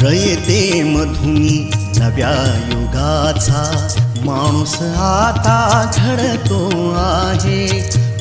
रयते मधुनी नव्या युगाचा माणूस आता घडतो आहे.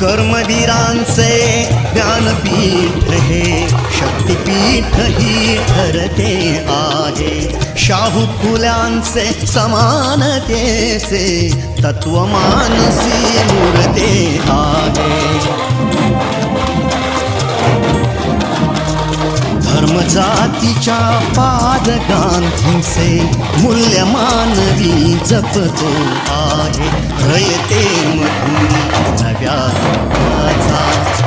कर्मवीरांचे ज्ञानपीठ हे शक्तिपीठ ही ठरते आहे. शाहू फुल्यांचे समानतेचे तत्वमानसी मूर्ते आहे. धर्मजातीच्या पाद गांधींचे मूल्य मानवी जपतो आहे. रयते मधुरी नव्या युगाचा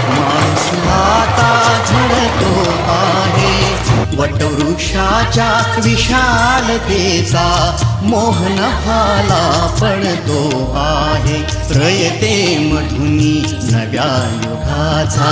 माणूस आता झडतो आहे. वटवृक्षाच्या विशालतेचा मोहन भाला पडतो आहे. रयते मधुनी नव्या युगाचा.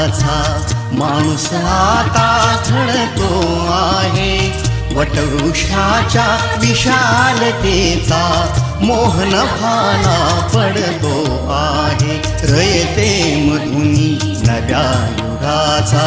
माझा माणूस आता झडतो आहे. वटवृक्षाच्या विशालतेचा मोहन भाला पडतो आहे. रयते मधुनी नव्या युगाचा.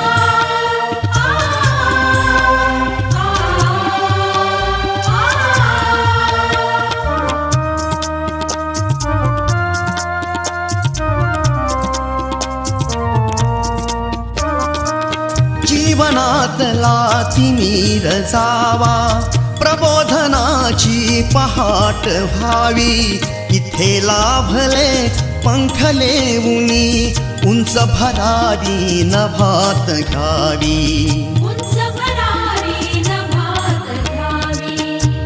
जीवनातला तिमीर जावा प्रबोधनाची पहाट व्हावी. इथे लाभले पंखले उनी उंच भरारी नभात घ्यावी.